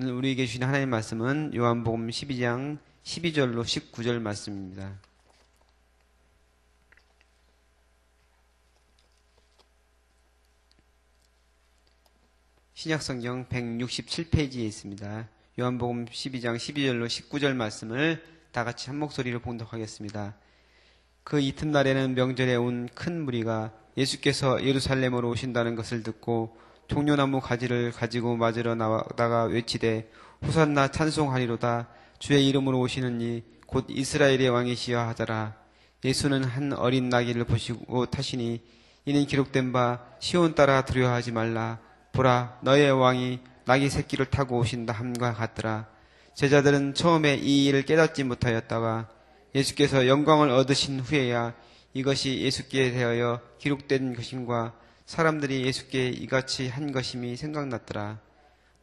오늘 우리에게 주신 하나님 말씀은 요한복음 12장 12절로 19절 말씀입니다. 신약성경 167페이지에 있습니다. 요한복음 12장 12절로 19절 말씀을 다 같이 한 목소리로 봉독하겠습니다. 그 이튿날에는 명절에 온 큰 무리가 예수께서 예루살렘으로 오신다는 것을 듣고 종려나무 가지를 가지고 맞으러 나다가 외치되 호산나 찬송하리로다. 주의 이름으로 오시는 이 곧 이스라엘의 왕이시여 하더라. 예수는 한 어린 나귀를 보시고 타시니 이는 기록된 바 시온 따라 두려워하지 말라. 보라 너의 왕이 나귀 새끼를 타고 오신다 함과 같더라. 제자들은 처음에 이 일을 깨닫지 못하였다가 예수께서 영광을 얻으신 후에야 이것이 예수께 대하여 기록된 것인과 사람들이 예수께 이같이 한 것임이 생각났더라.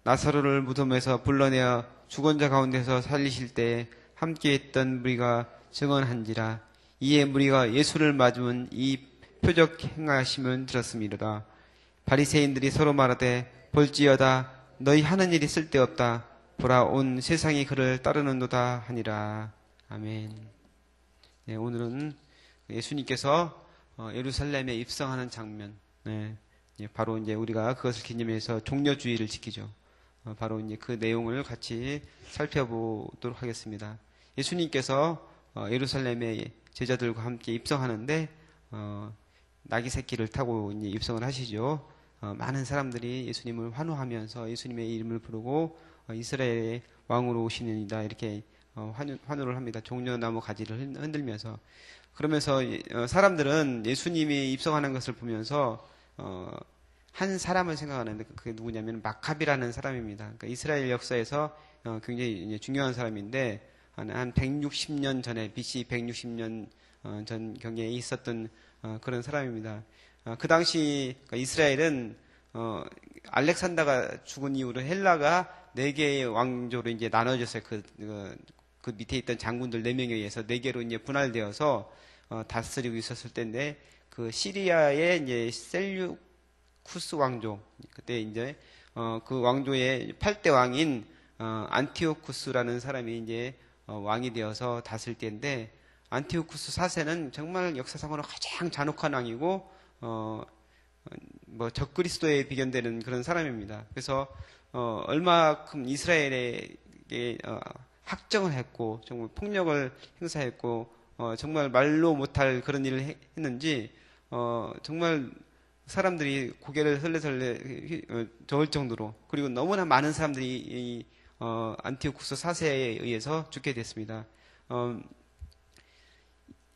나사로를 무덤에서 불러내어 죽은 자 가운데서 살리실 때에 함께 있던 무리가 증언한지라. 이에 무리가 예수를 맞으면 이 표적 행하시면 들었음이로다. 바리새인들이 서로 말하되 볼지어다 너희 하는 일이 쓸데없다. 보라 온 세상이 그를 따르는도다 하니라. 아멘. 네, 오늘은 예수님께서 어, 예루살렘에 입성하는 장면. 네. 바로 이제 우리가 그것을 기념해서 종려주의를 지키죠. 어, 바로 이제 그 내용을 같이 살펴보도록 하겠습니다. 예수님께서 어, 예루살렘에 제자들과 함께 입성하는데 어, 나귀 새끼를 타고 입성을 하시죠. 많은 사람들이 예수님을 환호하면서 예수님의 이름을 부르고 이스라엘의 왕으로 오시는이다 이렇게 환호, 환호를 합니다. 종려나무 가지를 흔들면서 그러면서 사람들은 예수님이 입성하는 것을 보면서 어, 한 사람을 생각하는데 그게 누구냐면 마카비라는 사람입니다. 그러니까 이스라엘 역사에서 어, 굉장히 중요한 사람인데 한, 한 160년 전에 BC 160년 어, 전 경에 있었던 어, 그런 사람입니다. 어, 그 당시 그러니까 이스라엘은 어, 알렉산더가 죽은 이후로 헬라가 네 개의 왕조로 이제 나눠졌어요. 그, 그, 그 밑에 있던 장군들 네 명에 의해서 네 개로 이제 분할되어서 어, 다스리고 있었을 때인데 그 시리아의 이제 셀류쿠스 왕조 그때 이제 어, 그 왕조의 8대 왕인 어, 안티오쿠스라는 사람이 이제 어, 왕이 되어서 다스릴 때인데 안티오쿠스 4세는 정말 역사상으로 가장 잔혹한 왕이고 어, 뭐 적그리스도에 비견되는 그런 사람입니다. 그래서 어, 얼마큼 이스라엘에게 어, 학정을 했고 정말 폭력을 행사했고 어, 정말 말로 못할 그런 일을 했는지 어, 정말 사람들이 고개를 설레설레 어, 저을 정도로 그리고 너무나 많은 사람들이 이, 어, 안티오쿠스 사세에 의해서 죽게 됐습니다. 어,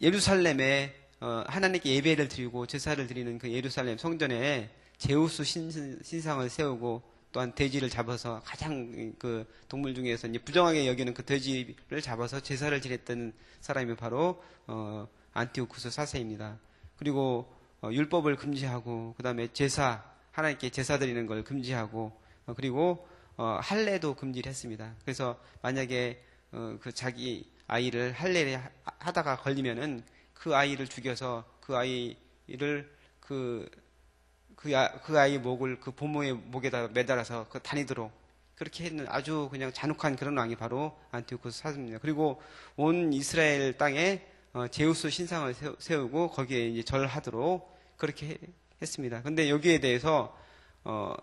예루살렘에 어, 하나님께 예배를 드리고 제사를 드리는 그 예루살렘 성전에 제우스 신, 신상을 세우고 또한 돼지를 잡아서 가장 그 동물 중에서 이제 부정하게 여기는 그 돼지를 잡아서 제사를 지냈던 사람이 바로 어, 안티오쿠스 사세입니다. 그리고 어, 율법을 금지하고 그다음에 제사 하나님께 제사 드리는 걸 금지하고 어, 그리고 어, 할례도 금지를 했습니다. 그래서 만약에 어, 그 자기 아이를 할례를 하다가 걸리면은 그 아이를 죽여서 그 아이를 그, 그, 아, 그 아이 목을 그 부모의 목에다 매달아서 그 다니도록 그렇게 했는 아주 그냥 잔혹한 그런 왕이 바로 안티오쿠스 사입니다 그리고 온 이스라엘 땅에 어, 제우스 신상을 세우고 거기에 이제 절하도록 그렇게 했습니다. 근데 여기에 대해서 어,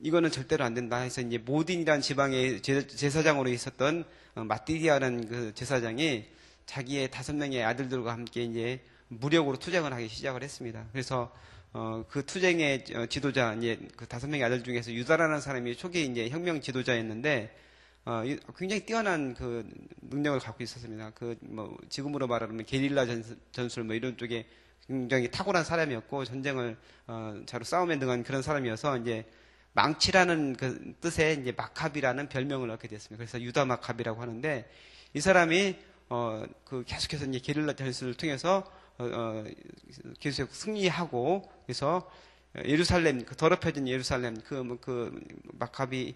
이거는 절대로 안 된다 해서 이제 모딘이라는 지방의 제 사장으로 있었던 어, 마띠디아라는 그 제사장이 자기의 다섯 명의 아들들과 함께 이제 무력으로 투쟁을 하기 시작을 했습니다. 그래서 어, 그 투쟁의 어, 지도자 이제 그 다섯 명의 아들 중에서 유다라는 사람이 초기 이제 혁명 지도자였는데 어, 굉장히 뛰어난 그 능력을 갖고 있었습니다. 그 뭐 지금으로 말하면 게릴라 전술 뭐 이런 쪽에 굉장히 탁월한 사람이었고 전쟁을 어, 자로 싸움에 능한 그런 사람이어서 이제 망치라는 그 뜻의 이제 마카비라는 별명을 얻게 됐습니다. 그래서 유다 마카비라고 하는데 이 사람이 어, 그 계속해서 이제 게릴라 전술을 통해서 어, 어, 계속 승리하고 그래서 예루살렘 그 더럽혀진 예루살렘 그, 뭐그 마카비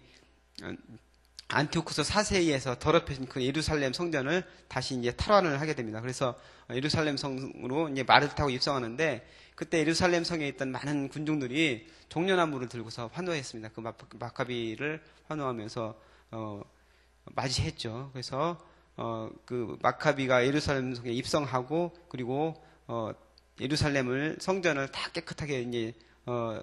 안티오쿠스 4세기에서 더럽혀진 그 예루살렘 성전을 다시 이제 탈환을 하게 됩니다. 그래서 예루살렘 성으로 이제 말을 타고 입성하는데 그때 예루살렘 성에 있던 많은 군중들이 종려나무를 들고서 환호했습니다. 그 마- 마카비를 환호하면서 어, 맞이했죠. 그래서 어, 그 마카비가 예루살렘 성에 입성하고 그리고 어, 예루살렘을 성전을 다 깨끗하게 이제 어,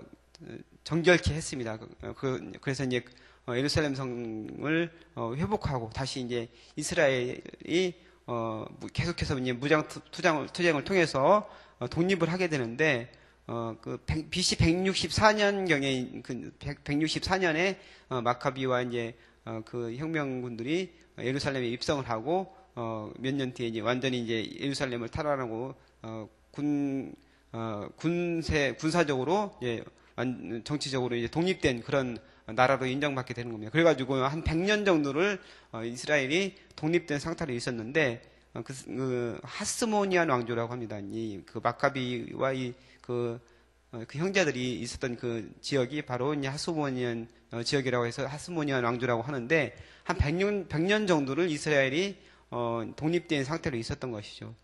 정결케 했습니다. 그, 그, 그래서 이제 어, 예루살렘 성을 어, 회복하고 다시 이제 이스라엘이 어, 무- 계속해서 이제 무장 투- 투장을, 투쟁을 통해서 어, 독립을 하게 되는데 어, 그 백- BC 164년 경에 그 164년에 어, 마카비와 이제 어, 그 혁명군들이 예루살렘에 입성을 하고 어, 몇년 뒤에 이제 완전히 이제 예루살렘을 탈환하고 어, 군 어, 군세 군사적으로 이제 완- 정치적으로 이제 독립된 그런 나라로 인정받게 되는 겁니다. 그래가지고 한 100년 정도를 어, 이스라엘이 독립된 상태로 있었는데 어, 그, 그 하스모니안 왕조라고 합니다. 이 그 마카비와 이그 어, 그 형제들이 있었던 그 지역이 바로 이제 하스모니안 어, 지역이라고 해서 하스모니안 왕조라고 하는데 한 100년 100년 정도를 이스라엘이 어, 독립된 상태로 있었던 것이죠.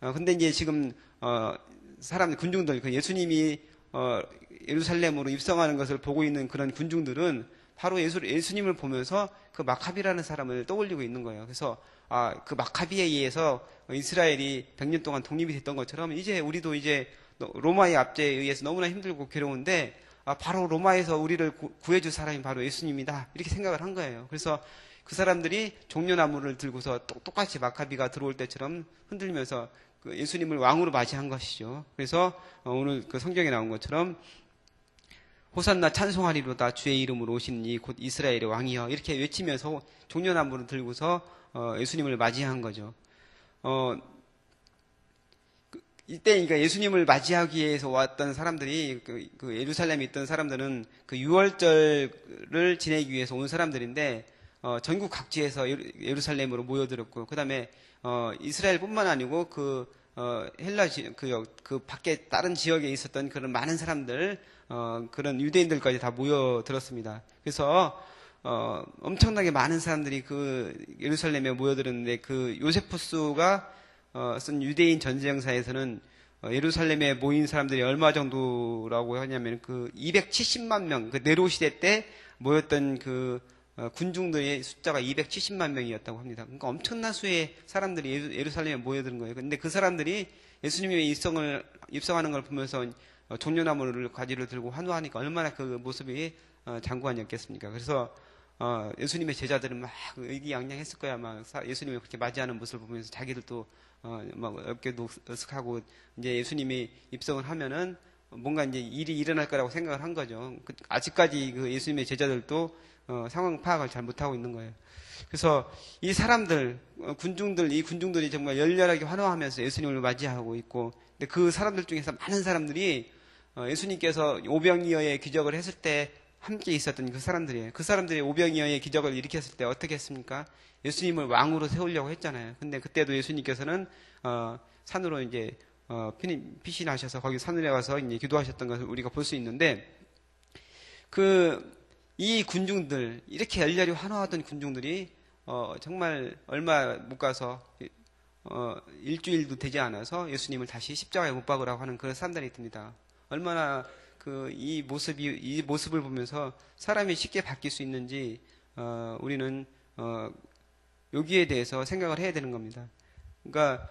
어, 근데 이제 지금 어, 사람 군중들 그 예수님이 어, 예루살렘으로 입성하는 것을 보고 있는 그런 군중들은 바로 예수, 예수님을 보면서 그 마카비라는 사람을 떠올리고 있는 거예요. 그래서 아, 그 마카비에 의해서 이스라엘이 100년 동안 독립이 됐던 것처럼 이제 우리도 이제 로마의 압제에 의해서 너무나 힘들고 괴로운데 아, 바로 로마에서 우리를 구- 구해줄 사람이 바로 예수님이다. 이렇게 생각을 한 거예요. 그래서 그 사람들이 종려나무를 들고서 똑- 똑같이 마카비가 들어올 때처럼 흔들면서 그 예수님을 왕으로 맞이한 것이죠. 그래서 어, 오늘 그 성경에 나온 것처럼 호산나 찬송하리로다 주의 이름으로 오신 이 곧 이스라엘의 왕이여 이렇게 외치면서 종려나무를 들고서 어, 예수님을 맞이한 거죠. 어, 그, 이때 그러니까 예수님을 맞이하기 위해서 왔던 사람들이 그, 그 예루살렘에 있던 사람들은 그 유월절을 지내기 위해서 온 사람들인데 어, 전국 각지에서 예루- 예루살렘으로 모여들었고 그 다음에 어, 이스라엘뿐만 아니고 그 어, 헬라 지, 그, 여- 그 밖에 다른 지역에 있었던 그런 많은 사람들 어, 그런 유대인들까지 다 모여들었습니다. 그래서 어, 엄청나게 많은 사람들이 그 예루살렘에 모여들었는데 그 요세푸스가 어, 쓴 유대인 전쟁사에서는 어, 예루살렘에 모인 사람들이 얼마 정도라고 하냐면 그 270만 명, 그 네로 시대 때 모였던 그 어, 군중들의 숫자가 270만 명이었다고 합니다. 그러니까 엄청난 수의 사람들이 예루- 예루살렘에 모여드는 거예요. 근데 그 사람들이 예수님의 입성을 입성하는 걸 보면서 어, 종려나무를 가지를 들고 환호하니까 얼마나 그 모습이 어, 장관이었겠습니까? 그래서 어, 예수님의 제자들은 막 의기양양했을 거야. 막 사- 예수님을 그렇게 맞이하는 모습을 보면서 자기들도 어, 막 어깨도 으쓱하고 이제 예수님이 입성을 하면은 뭔가 이제 일이 일어날 거라고 생각을 한 거죠. 그- 아직까지 그 예수님의 제자들도 어, 상황 파악을 잘 못하고 있는 거예요. 그래서 이 사람들, 어, 군중들, 이 군중들이 정말 열렬하게 환호하면서 예수님을 맞이하고 있고, 근데 그 사람들 중에서 많은 사람들이 어, 예수님께서 오병이어의 기적을 했을 때 함께 있었던 그 사람들이에요. 그 사람들이 오병이어의 기적을 일으켰을 때 어떻게 했습니까? 예수님을 왕으로 세우려고 했잖아요. 근데 그때도 예수님께서는 어, 산으로 이제 어, 피신- 피신하셔서 거기 산을에 가서 이제 기도하셨던 것을 우리가 볼 수 있는데 그 이 군중들 이렇게 열렬히 환호하던 군중들이 어, 정말 얼마 못 가서 어, 일주일도 되지 않아서 예수님을 다시 십자가에 못 박으라고 하는 그런 사람들이 듭니다. 얼마나 그 이 모습이 이 모습을 보면서 사람이 쉽게 바뀔 수 있는지 어, 우리는 어, 여기에 대해서 생각을 해야 되는 겁니다. 그러니까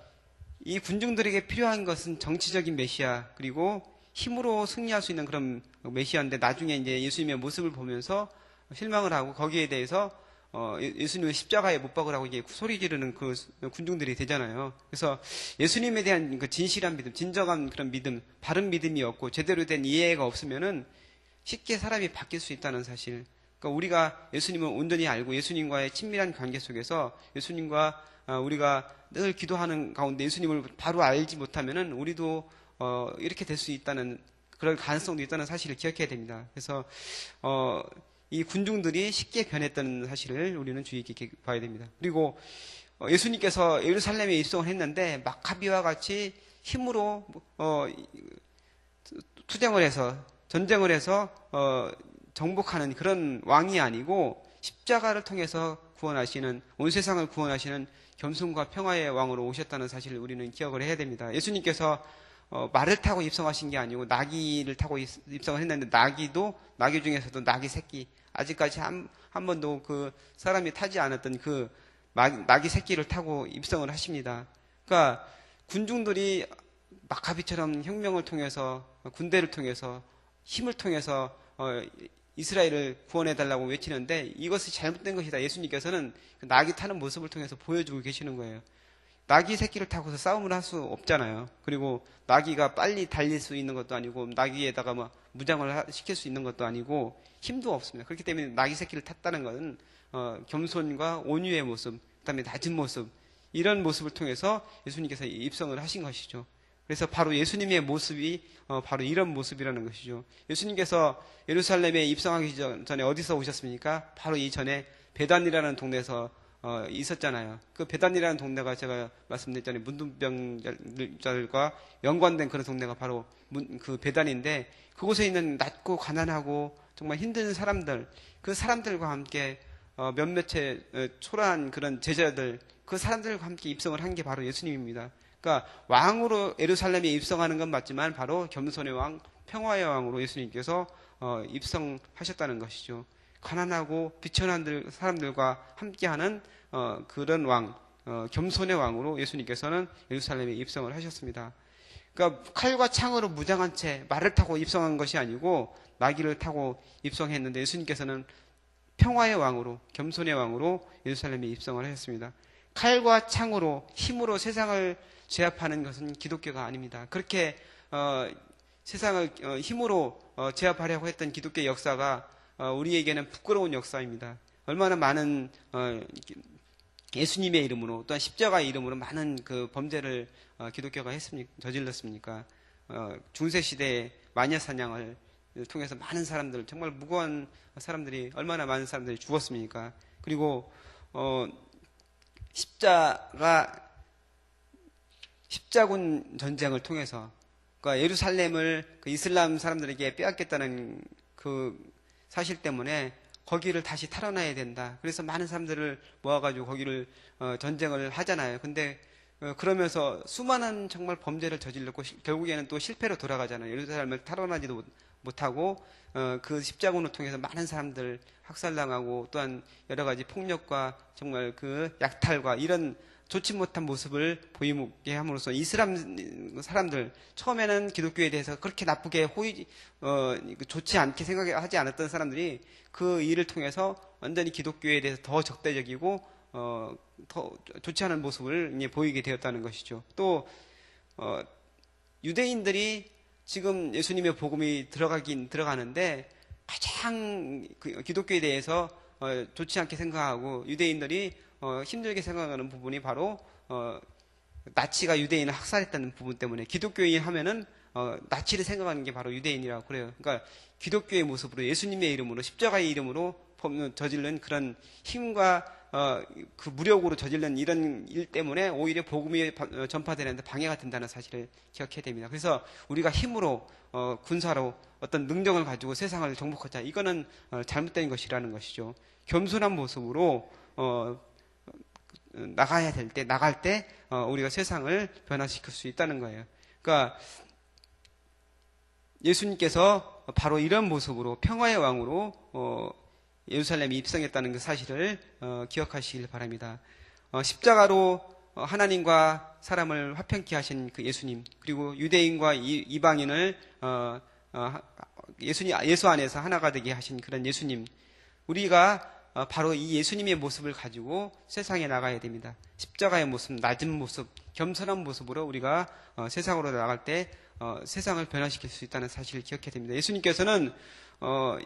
이 군중들에게 필요한 것은 정치적인 메시아 그리고 힘으로 승리할 수 있는 그런 메시아인데 나중에 이제 예수님의 모습을 보면서 실망을 하고 거기에 대해서 어, 예- 예수님을 십자가에 못 박으라고 이제 소리 지르는 그 군중들이 되잖아요. 그래서 예수님에 대한 그 진실한 믿음, 진정한 그런 믿음, 바른 믿음이 없고 제대로 된 이해가 없으면은 쉽게 사람이 바뀔 수 있다는 사실. 그러니까 우리가 예수님을 온전히 알고 예수님과의 친밀한 관계 속에서 예수님과 아, 우리가 늘 기도하는 가운데 예수님을 바로 알지 못하면은 우리도 어, 이렇게 될 수 있다는 그럴 가능성도 있다는 사실을 기억해야 됩니다. 그래서 어, 이 군중들이 쉽게 변했다는 사실을 우리는 주의 깊게 봐야 됩니다. 그리고 어, 예수님께서 예루살렘에 입성을 했는데 마카비와 같이 힘으로 어, 투쟁을 해서 전쟁을 해서 어, 정복하는 그런 왕이 아니고 십자가를 통해서 구원하시는 온 세상을 구원하시는 겸손과 평화의 왕으로 오셨다는 사실을 우리는 기억을 해야 됩니다. 예수님께서 어, 말을 타고 입성하신 게 아니고 나귀를 타고 입- 입성을 했는데 나귀도 나귀 중에서도 나귀 새끼 아직까지 한, 한 번도 그 사람이 타지 않았던 그 마- 나귀 새끼를 타고 입성을 하십니다. 그러니까 군중들이 마카비처럼 혁명을 통해서 군대를 통해서 힘을 통해서 어, 이스라엘을 구원해 달라고 외치는데 이것이 잘못된 것이다. 예수님께서는 그 나귀 타는 모습을 통해서 보여주고 계시는 거예요. 나귀 새끼를 타고서 싸움을 할 수 없잖아요. 그리고 나귀가 빨리 달릴 수 있는 것도 아니고 나귀에다가 뭐 무장을 하- 시킬 수 있는 것도 아니고 힘도 없습니다. 그렇기 때문에 나귀 새끼를 탔다는 것은 어, 겸손과 온유의 모습, 그다음에 낮은 모습 이런 모습을 통해서 예수님께서 입성을 하신 것이죠. 그래서 바로 예수님의 모습이 어, 바로 이런 모습이라는 것이죠. 예수님께서 예루살렘에 입성하기 전- 전에 어디서 오셨습니까? 바로 이 전에 베단이라는 동네에서 어, 있었잖아요. 그 베단이라는 동네가 제가 말씀드렸잖아요. 문둥병자들과 연관된 그런 동네가 바로 문- 그 베단인데 그곳에 있는 낮고 가난하고 정말 힘든 사람들, 그 사람들과 함께 어, 몇몇의 어, 초라한 그런 제자들, 그 사람들과 함께 입성을 한 게 바로 예수님입니다. 그러니까 왕으로 예루살렘에 입성하는 건 맞지만 바로 겸손의 왕, 평화의 왕으로 예수님께서 어, 입성하셨다는 것이죠. 가난하고 비천한 사람들과 함께하는 어, 그런 왕, 어, 겸손의 왕으로 예수님께서는 예루살렘에 입성을 하셨습니다. 그러니까 칼과 창으로 무장한 채 말을 타고 입성한 것이 아니고 나귀를 타고 입성했는데 예수님께서는 평화의 왕으로 겸손의 왕으로 예루살렘에 입성을 하셨습니다. 칼과 창으로 힘으로 세상을 제압하는 것은 기독교가 아닙니다. 그렇게 어, 세상을 어, 힘으로 어, 제압하려고 했던 기독교 역사가 어, 우리에게는 부끄러운 역사입니다. 얼마나 많은 어, 예수님의 이름으로 또한 십자가의 이름으로 많은 그 범죄를 어, 기독교가 했습니까? 저질렀습니까? 어, 중세 시대의 마녀 사냥을 통해서 많은 사람들 정말 무고한 사람들이 얼마나 많은 사람들이 죽었습니까? 그리고 어, 십자가 십자군 전쟁을 통해서 그러니까 예루살렘을 그 이슬람 사람들에게 빼앗겠다는 그 사실 때문에 거기를 다시 탈환해야 된다. 그래서 많은 사람들을 모아가지고 거기를 어, 전쟁을 하잖아요. 근데 어, 그러면서 수많은 정말 범죄를 저질렀고 시- 결국에는 또 실패로 돌아가잖아요. 예루살렘을 탈환하지도 못- 못하고 어, 그 십자군을 통해서 많은 사람들 학살당하고 또한 여러 가지 폭력과 정말 그 약탈과 이런 좋지 못한 모습을 보이게 함으로써 이슬람 사람들 처음에는 기독교에 대해서 그렇게 나쁘게 호의 어, 좋지 않게 생각하지 않았던 사람들이 그 일을 통해서 완전히 기독교에 대해서 더 적대적이고 어, 더 좋지 않은 모습을 보이게 되었다는 것이죠. 또 어, 유대인들이 지금 예수님의 복음이 들어가긴 들어가는데 가장 그 기독교에 대해서 어, 좋지 않게 생각하고 유대인들이 어, 힘들게 생각하는 부분이 바로 어, 나치가 유대인을 학살했다는 부분 때문에 기독교인 하면은 어, 나치를 생각하는 게 바로 유대인이라고 그래요. 그러니까 기독교의 모습으로 예수님의 이름으로 십자가의 이름으로 범- 저지른 그런 힘과 어, 그 무력으로 저지른 이런 일 때문에 오히려 복음이 바- 어, 전파되는데 방해가 된다는 사실을 기억해야 됩니다. 그래서 우리가 힘으로 어, 군사로 어떤 능력을 가지고 세상을 정복하자 이거는 어, 잘못된 것이라는 것이죠. 겸손한 모습으로 어, 나가야 될 때, 나갈 때, 어, 우리가 세상을 변화시킬 수 있다는 거예요. 그러니까, 예수님께서 바로 이런 모습으로 평화의 왕으로, 어, 예루살렘에 입성했다는 그 사실을, 어, 기억하시길 바랍니다. 어, 십자가로 어, 하나님과 사람을 화평케 하신 그 예수님, 그리고 유대인과 이, 이방인을, 예수님, 예수 안에서 하나가 되게 하신 그런 예수님, 우리가 어, 바로 이 예수님의 모습을 가지고 세상에 나가야 됩니다. 십자가의 모습, 낮은 모습, 겸손한 모습으로 우리가 어, 세상으로 나갈 때 어, 세상을 변화시킬 수 있다는 사실을 기억해야 됩니다. 예수님께서는 어,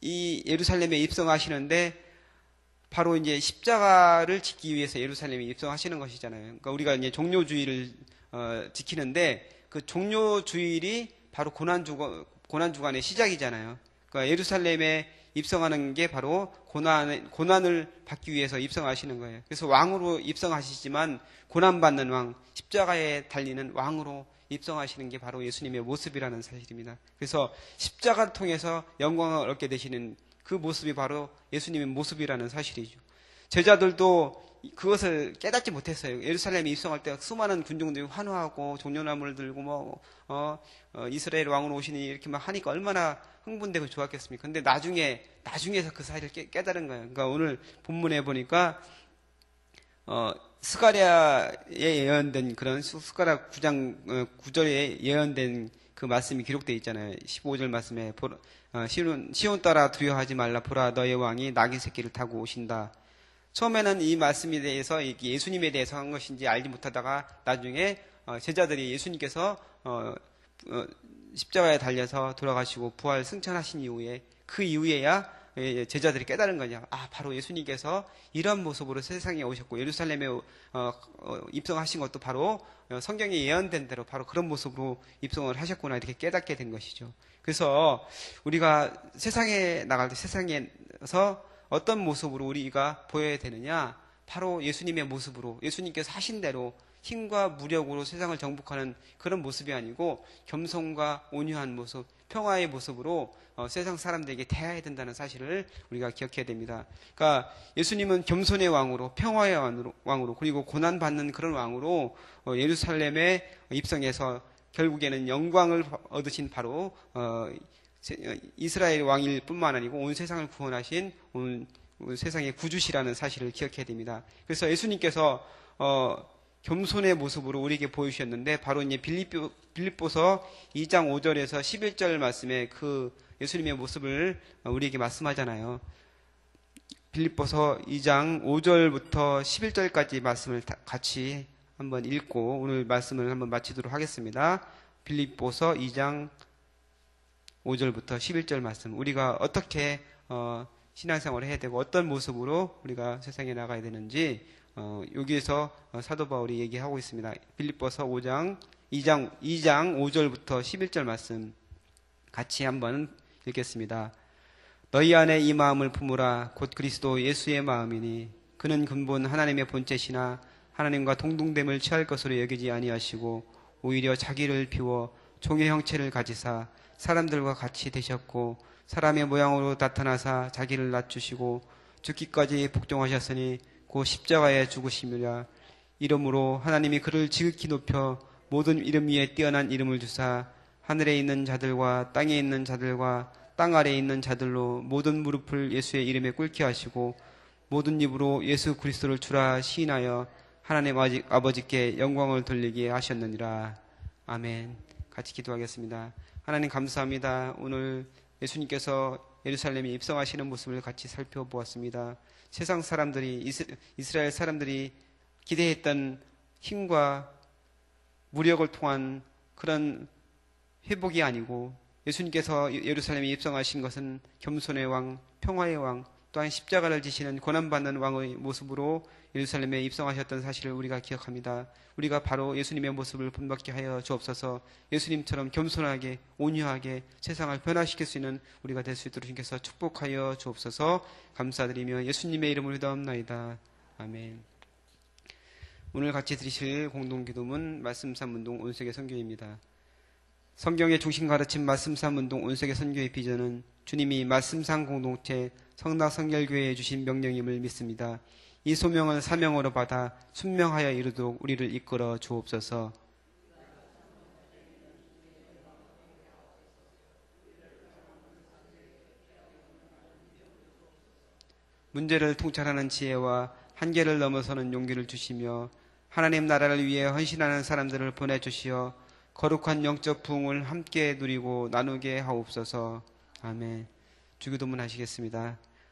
이 예루살렘에 입성하시는데 바로 이제 십자가를 지키기 위해서 예루살렘에 입성하시는 것이잖아요. 그러니까 우리가 이제 종료주의를 어, 지키는데 그 종료주일이 바로 고난 주간 고난 주간의 시작이잖아요. 그러니까 예루살렘에 입성하는 게 바로 고난 고난을 받기 위해서 입성하시는 거예요. 그래서 왕으로 입성하시지만 고난 받는 왕, 십자가에 달리는 왕으로 입성하시는 게 바로 예수님의 모습이라는 사실입니다. 그래서 십자가를 통해서 영광을 얻게 되시는 그 모습이 바로 예수님의 모습이라는 사실이죠. 제자들도 그것을 깨닫지 못했어요. 예루살렘에 입성할 때 수많은 군중들이 환호하고 종려나무를 들고 뭐 어, 어, 이스라엘 왕으로 오시니 이렇게 막 하니까 얼마나 흥분되고 좋았겠습니까? 근데 나중에 나중에서 그 사실을 깨, 깨달은 거예요. 그러니까 오늘 본문에 보니까 어, 스가랴에 예언된 그런 스가랴 9장 어, 9절에 예언된 그 말씀이 기록되어 있잖아요. 15절 말씀에 어, 시온, 시온 따라 두려워하지 말라 보라 너의 왕이 낙의 새끼를 타고 오신다. 처음에는 이 말씀에 대해서 예수님에 대해서 한 것인지 알지 못하다가 나중에 어, 제자들이 예수님께서 어, 어, 십자가에 달려서 돌아가시고 부활 승천하신 이후에 그 이후에야 예, 제자들이 깨달은 거냐. 아, 바로 예수님께서 이런 모습으로 세상에 오셨고 예루살렘에 입성하신 것도 바로 성경에 예언된 대로 바로 그런 모습으로 입성을 하셨구나 이렇게 깨닫게 된 것이죠. 그래서 우리가 세상에 나갈 때 세상에서 어떤 모습으로 우리가 보여야 되느냐? 바로 예수님의 모습으로, 예수님께서 하신 대로 힘과 무력으로 세상을 정복하는 그런 모습이 아니고 겸손과 온유한 모습, 평화의 모습으로 어, 세상 사람들에게 대해야 된다는 사실을 우리가 기억해야 됩니다. 그러니까 예수님은 겸손의 왕으로, 평화의 왕으로, 왕으로 그리고 고난 받는 그런 왕으로 어, 예루살렘에 입성해서 결국에는 영광을 얻으신 바로 어, 어, 이스라엘 왕일 뿐만 아니고 온 세상을 구원하신 온, 세상의 구주시라는 사실을 기억해야 됩니다. 그래서 예수님께서 어, 겸손의 모습으로 우리에게 보여주셨는데 바로 이제 빌립보, 빌립보서 2장 5절에서 11절 말씀에 그 예수님의 모습을 우리에게 말씀하잖아요. 빌립보서 2장 5절부터 11절까지 말씀을 같이 한번 읽고 오늘 말씀을 한번 마치도록 하겠습니다. 빌립보서 2장 5절부터 11절 말씀. 우리가 어떻게 어, 신앙생활을 해야 되고 어떤 모습으로 우리가 세상에 나가야 되는지 어, 여기에서 어, 사도 바울이 얘기하고 있습니다. 빌립보서 5장 2장 2장 5절부터 11절 말씀 같이 한번 읽겠습니다. 너희 안에 이 마음을 품으라 곧 그리스도 예수의 마음이니 그는 근본 하나님의 본체시나 하나님과 동등됨을 취할 것으로 여기지 아니하시고 오히려 자기를 비워 종의 형체를 가지사 사람들과 같이 되셨고 사람의 모양으로 나타나사 자기를 낮추시고 죽기까지 복종하셨으니 고 십자가에 죽으심이라 이름으로 하나님이 그를 지극히 높여 모든 이름 위에 뛰어난 이름을 주사 하늘에 있는 자들과 땅에 있는 자들과 땅 아래에 있는 자들로 모든 무릎을 예수의 이름에 꿇게 하시고 모든 입으로 예수 그리스도를 주라 시인하여 하나님 아버지께 영광을 돌리게 하셨느니라. 아멘. 같이 기도하겠습니다. 하나님 감사합니다. 오늘 예수님께서 예루살렘에 입성하시는 모습을 같이 살펴보았습니다. 세상 사람들이 이스라엘 사람들이 기대했던 힘과 무력을 통한 그런 회복이 아니고 예수님께서 예루살렘에 입성하신 것은 겸손의 왕, 평화의 왕, 또한 십자가를 지시는 고난받는 왕의 모습으로 예루살렘에 입성하셨던 사실을 우리가 기억합니다. 우리가 바로 예수님의 모습을 본받게 하여 주옵소서 예수님처럼 겸손하게 온유하게 세상을 변화시킬 수 있는 우리가 될 수 있도록 주님께서 축복하여 주옵소서 감사드리며 예수님의 이름을 기도합나이다. 아멘. 오늘 같이 드리실 공동기도문 말씀 삼운동 온색의 선교입니다. 성경의 중심 가르침 말씀 삼운동 온색의 선교의 비전은 주님이 말씀상 공동체 성낙 성결교회에 주신 명령임을 믿습니다. 이 소명을 사명으로 받아 순명하여 이루도록 우리를 이끌어 주옵소서. 문제를 통찰하는 지혜와 한계를 넘어서는 용기를 주시며 하나님 나라를 위해 헌신하는 사람들을 보내주시어 거룩한 영적 부흥을 함께 누리고 나누게 하옵소서. 아멘. 주기도문 하시겠습니다.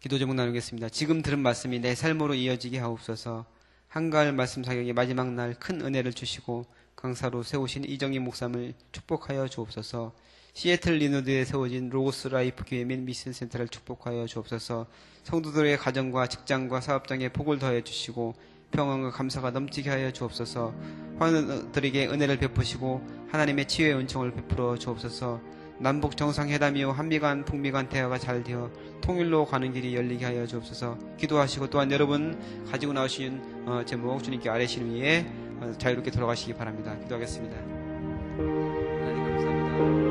기도 제목 나누겠습니다. 지금 들은 말씀이 내 삶으로 이어지게 하옵소서. 한가할 말씀 사경의 마지막 날 큰 은혜를 주시고 강사로 세우신 이정희 목사를 축복하여 주옵소서. 시애틀 리노드에 세워진 로고스 라이프 교회 및 미션 센터를 축복하여 주옵소서. 성도들의 가정과 직장과 사업장에 복을 더해 주시고 평안과 감사가 넘치게 하여 주옵소서. 환우들에게 은혜를 베푸시고 하나님의 치유의 은총을 베풀어 주옵소서. 남북 정상회담이요 한미 간 북미 간 대화가 잘 되어 통일로 가는 길이 열리게 하여 주옵소서. 기도하시고 또한 여러분 가지고 나오신 어, 제목 주님께 아뢰신 위에 어, 자유롭게 돌아가시기 바랍니다. 기도하겠습니다. 하나님 감사합니다.